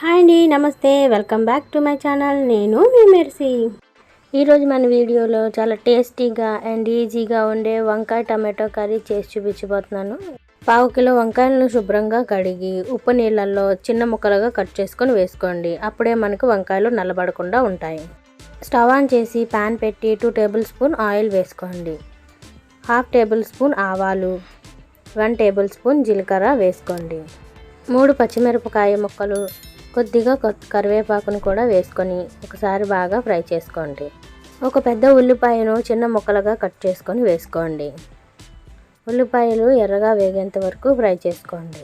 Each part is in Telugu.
హాయ్ అండి నమస్తే. Welcome back to my channel. నేను మీ మెర్సీ. ఈరోజు మన వీడియోలో చాలా టేస్టీగా అండ్ ఈజీగా ఉండే వంకాయ టమాటో కర్రీ చేసి చూపించబోతున్నాను. పావు కిలో వంకాయలను శుభ్రంగా కడిగి ఉప్పు నీళ్ళల్లో చిన్న ముక్కలుగా కట్ చేసుకొని వేసుకోండి. అప్పుడే మనకు వంకాయలు నల్లబడకుండా ఉంటాయి. స్టవ్ ఆన్ చేసి ప్యాన్ పెట్టి టూ టేబుల్ స్పూన్ ఆయిల్ వేసుకోండి. హాఫ్ టేబుల్ స్పూన్ ఆవాలు వన్ టేబుల్ స్పూన్ జీలకర్ర వేసుకోండి. మూడు పచ్చిమిరపకాయ ముక్కలు కొద్దిగా కరివేపాకును కూడా వేసుకొని ఒకసారి బాగా ఫ్రై చేసుకోండి. ఒక పెద్ద ఉల్లిపాయను చిన్న ముక్కలుగా కట్ చేసుకొని వేసుకోండి. ఉల్లిపాయలు ఎర్రగా వేగేంత వరకు ఫ్రై చేసుకోండి.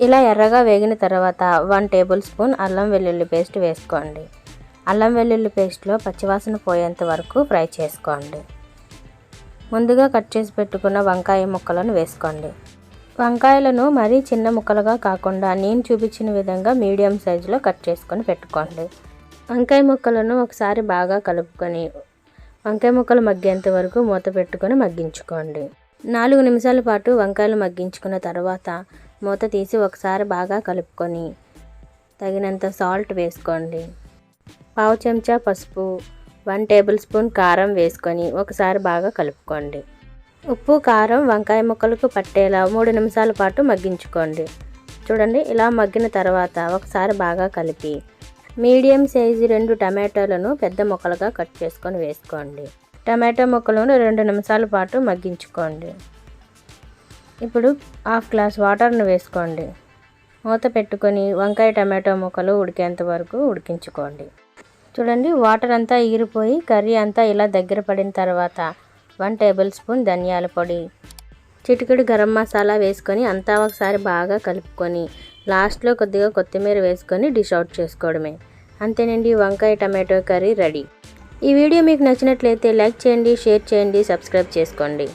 ఇలా ఎర్రగా వేగిన తర్వాత వన్ టేబుల్ స్పూన్ అల్లం వెల్లుల్లి పేస్ట్ వేసుకోండి. అల్లం వెల్లుల్లి పేస్ట్లో పచ్చివాసన పోయేంత వరకు ఫ్రై చేసుకోండి. ముందుగా కట్ చేసి పెట్టుకున్న వంకాయ ముక్కలను వేసుకోండి. వంకాయలను మరీ చిన్న ముక్కలుగా కాకుండా నేను చూపించిన విధంగా మీడియం సైజులో కట్ చేసుకొని పెట్టుకోండి. వంకాయ ముక్కలను ఒకసారి బాగా కలుపుకొని వంకాయ ముక్కలు మగ్గేంత వరకు మూత పెట్టుకొని మగ్గించుకోండి. నాలుగు నిమిషాల పాటు వంకాయలు మగ్గించుకున్న తర్వాత మూత తీసి ఒకసారి బాగా కలుపుకొని తగినంత సాల్ట్ వేసుకోండి. పావు చెంచా పసుపు వన్ టేబుల్ స్పూన్ కారం వేసుకొని ఒకసారి బాగా కలుపుకోండి. ఉప్పు కారం వంకాయ ముక్కలకు పట్టేలా మూడు నిమిషాల పాటు మగ్గించుకోండి. చూడండి ఇలా మగ్గిన తర్వాత ఒకసారి బాగా కలిపి మీడియం సైజు రెండు టమాటోలను పెద్ద ముక్కలుగా కట్ చేసుకొని వేసుకోండి. టమాటో ముక్కలను రెండు నిమిషాల పాటు మగ్గించుకోండి. ఇప్పుడు హాఫ్ గ్లాస్ వాటర్ను వేసుకోండి. మూత పెట్టుకొని వంకాయ టమాటో ముక్కలు ఉడికేంత వరకు ఉడికించుకోండి. చూడండి వాటర్ అంతా ఈరిపోయి కర్రీ అంతా ఇలా దగ్గర పడిన తర్వాత వన్ టేబుల్ స్పూన్ ధనియాల పొడి. చిటికెడు గరం మసాలా వేసుకొని అంతా ఒకసారి బాగా కలుపుకొని లాస్ట్లో కొద్దిగా కొత్తిమీర వేసుకొని డిష్ అవుట్ చేసుకోవడమే. అంతేనండి వంకాయ టమాటో కర్రీ రెడీ. ఈ వీడియో మీకు నచ్చినట్లయితే లైక్ చేయండి షేర్ చేయండి సబ్స్క్రైబ్ చేసుకోండి.